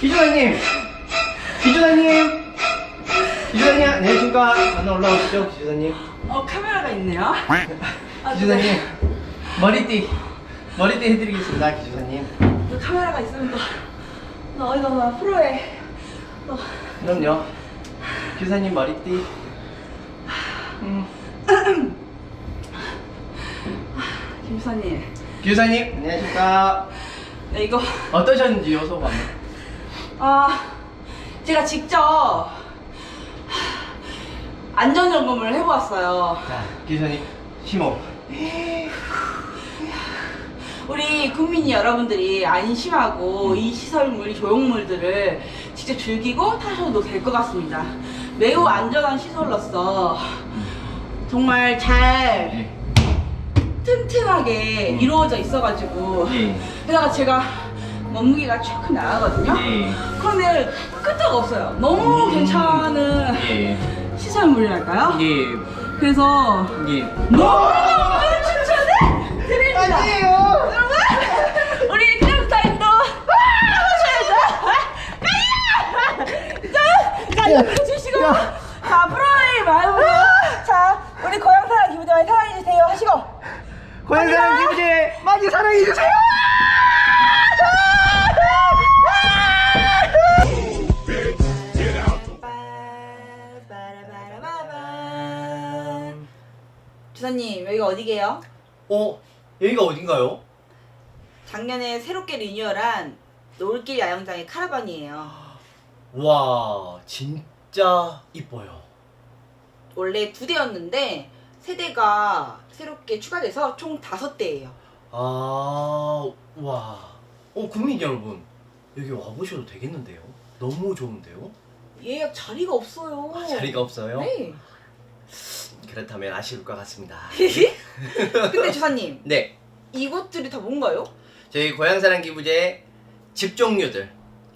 기준아님! 기준아님! 기준아님, 안녕하십니까? 만나 올라오시죠, 기준아님. 어 카메라가 있네요 아, 기준아님, 머리띠, 머리띠 해드리겠습니다, 기준아님. 또 카메라가 있으면 또너 어디 너무 프로해 너 그럼요. 기준아님 머리띠. 음. 김수사님 기준아님, 안녕하십니까? 네, 이거 어떠셨는지요, 소감? 아 제가 직접 안전점검을 해보았어요 자, 기준아님, 심호. 우리 국민 여러분들이 안심하고 이 시설물, 조형물들을 직접 즐기고 타셔도 될 것 같습니다. 매우 안전한 시설로서 정말 잘 예. 튼튼하게 음. 이루어져 있어가지고 예. 게다가 제가 몸무게가 조금 나가거든요. 예. 그런데 끄떡 없어요. 너무 음. 괜찮은 예. 시설물이랄까요? 예. 그래서 예. 너무 추천해 드립니다. 아니에요. 여러분 우리 클럽 타임도 하셔야죠 가야 자 주시고 자 프로의 마음으로 자 우리 고향사랑 기부대 많이 사랑해주세요 하시고 고양사랑 기부제 많이 사랑해주세요. 주사님 여기가 어디게요? 어, 여기가 어딘가요? 작년에 새롭게 리뉴얼한 노을길 야영장의 카라반이에요 와, 진짜 이뻐요. 원래 두 대였는데 세 대가 새롭게 추가돼서 총 다섯 대예요. 아, 와. 어, 국민 여러분. 여기 와보셔도 되겠는데요? 너무 좋은데요? 예약 자리가 없어요. 아, 자리가 없어요? 네. 그렇다면 아쉬울 것 같습니다. 근데 주사님 네, 이곳들이 다 뭔가요? 저희 고향사랑 기부제 집 종류들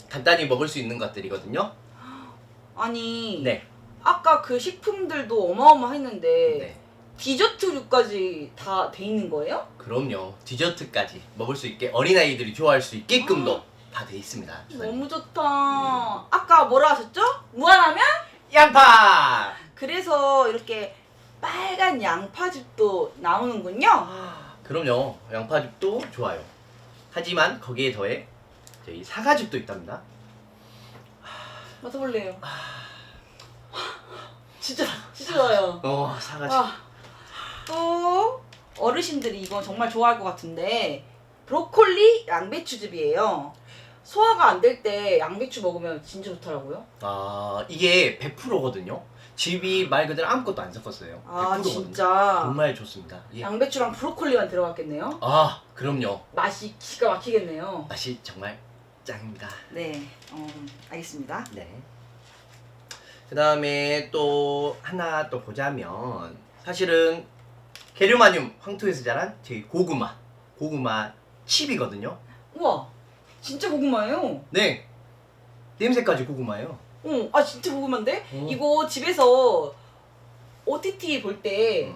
간단히 먹을 수 있는 것들이거든요. 아니 네, 아까 그 식품들도 어마어마했는데 네. 디저트류까지 다 돼 있는 거예요? 그럼요. 디저트까지 먹을 수 있게 어린아이들이 좋아할 수 있게끔도 다 돼 있습니다. 너무 좋다. 아까 뭐라 하셨죠? 무한하면? 양파! 그래서 이렇게 빨간 양파즙도 나오는군요. 아, 그럼요. 양파즙도 좋아요. 하지만 거기에 더해 저희 사과즙도 있답니다. 맡아볼래요. 진짜 진짜 좋아요. 어, 사과즙. 아, 또 어르신들이 이거 정말 좋아할 것 같은데 브로콜리 양배추즙이에요. 소화가 안 될 때 양배추 먹으면 진짜 좋더라고요. 아, 이게 100%거든요. 즙이 말 그대로 아무것도 안 섞었어요. 100%거든요. 아 진짜 정말 좋습니다. 예. 양배추랑 브로콜리만 들어갔겠네요. 아, 그럼요. 맛이 기가 막히겠네요. 맛이 정말 짱입니다. 네, 어, 알겠습니다. 네. 그 다음에 또 하나 또 보자면 사실은 게르마늄 황토에서 자란 저희 고구마 고구마 칩이거든요. 우와, 진짜 고구마예요. 네. 냄새까지 고구마예요. 어, 아 진짜 고구마인데? 어. 이거 집에서 OTT 볼 때 음.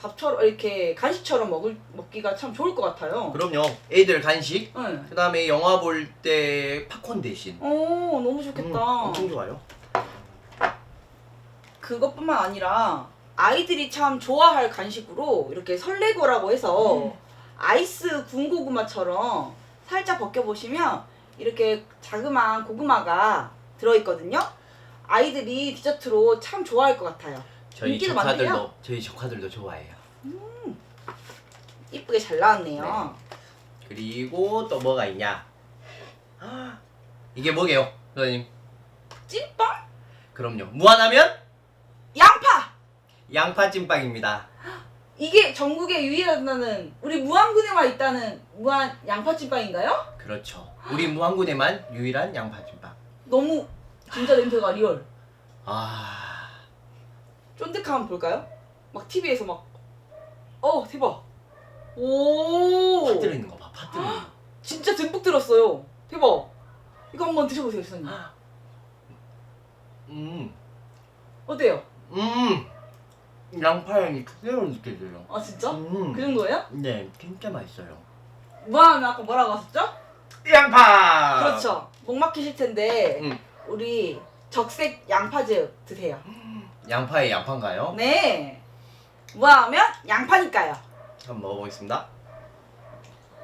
밥처럼 이렇게 간식처럼 먹을 먹기가 참 좋을 것 같아요. 그럼요. 애들 간식. 네. 그 다음에 영화 볼 때 팝콘 대신. 어, 너무 좋겠다. 음, 엄청 좋아요. 그것뿐만 아니라 아이들이 참 좋아할 간식으로 이렇게 설레고라고 해서 음. 아이스 군고구마처럼 살짝 벗겨보시면 이렇게 자그마한 고구마가 들어있거든요. 아이들이 디저트로 참 좋아할 것 같아요. 저희 인기도 조카들도 많대요. 저희 조카들도 좋아해요. 이쁘게 잘 나왔네요. 그리고 또 뭐가 있냐? 아, 이게 뭐게요, 선생님? 찐빵? 그럼요. 무한하면 양파! 양파 찐빵입니다. 이게 전국에 유일하다는 우리 무안군에만 있다는 무한 양파 찐빵인가요? 그렇죠. 우리 무항군에만 유일한 양파 찐빵. 너무 진짜 냄새가 리얼. 아, 쫀득함 볼까요? 막 TV에서 막 어, 대박. 오. 팥 들어있는 거 봐. 팥 들어있는 거. 진짜 듬뿍 들었어요. 대박. 이거 한번 드셔보세요, 주사님. 음, 어때요? 음. 양파향이 그대로 느껴져요. 아 진짜? 음. 그 정도예요? 네, 진짜 맛있어요. 무한 아까 뭐라고 하셨죠? 양파. 그렇죠. 목 막히실 텐데 음, 우리 적색 양파즙 드세요. 양파의 양파인가요? 네. 뭐하면 양파니까요. 한번 먹어보겠습니다.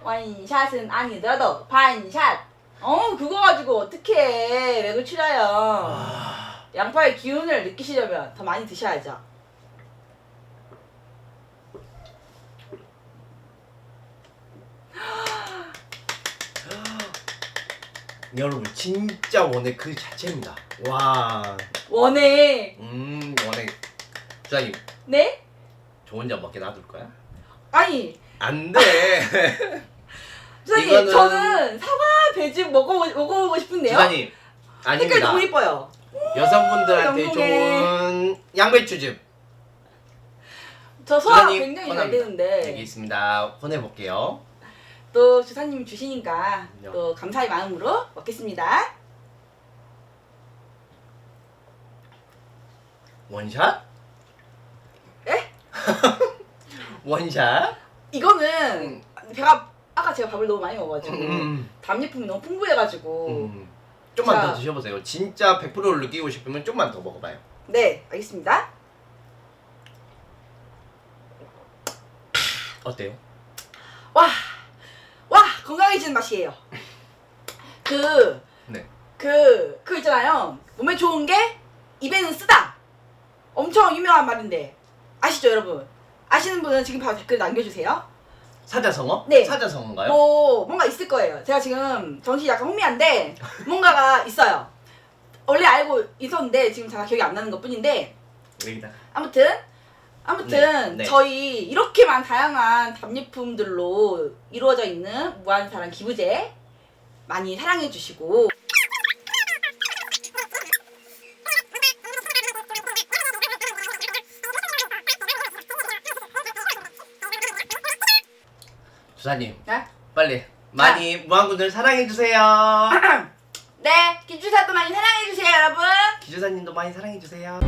원샷은 아니더라도 반샷. 어 그거 가지고 어떻게 맥을 추려요. 아, 양파의 기운을 느끼시려면 더 많이 드셔야죠. 여러분 진짜 원액 그 자체입니다. 와, 원해. 음 원액. 주장님, 네? 저 혼자 먹게 놔둘 거야? 아니 안 돼. 선생님 이거는- 저는 사과 배즙 먹어보, 먹어보고 싶은데요. 주장님, 색깔 아닙니다. 너무 이뻐요. 여성분들한테 영롱해. 좋은 양배추즙. 저 소화 굉장히 잘. 되는데 여기 있습니다. 꺼내볼게요. 또 주사님 주시니까. 또 감사의 마음으로 먹겠습니다. 원샷? 에? 원샷? 이거는 배가 아까 제가 밥을 너무 많이 먹어가지고 음, 담배품이 너무 풍부해가지고 음. 좀만 자. 더 드셔보세요. 진짜 100%를 느끼고 싶으면 좀만 더 먹어봐요. 네 알겠습니다. 어때요? 와, 와 건강해지는 맛이에요. 그, 네. 그, 그 있잖아요. 몸에 좋은 게 입에는 쓰다. 엄청 유명한 말인데 아시죠 여러분? 아시는 분은 지금 바로 댓글 남겨주세요. 사자성어? 네. 사자성어인가요? 뭐 뭔가 있을 거예요. 제가 지금 정신이 약간 혼미한데 뭔가가 있어요. 원래 알고 있었는데 지금 제가 기억이 안 나는 것 뿐인데 여기다. 아무튼 아무튼 네, 네. 저희 이렇게만 다양한 답례품들로 이루어져 있는 무한사랑 기부제 많이 사랑해 주시고 주사님, 네, 빨리 많이 무한군을 사랑해주세요. 네 기주사도 많이 사랑해 주세요 여러분. 기주사님도 많이 사랑해주세요.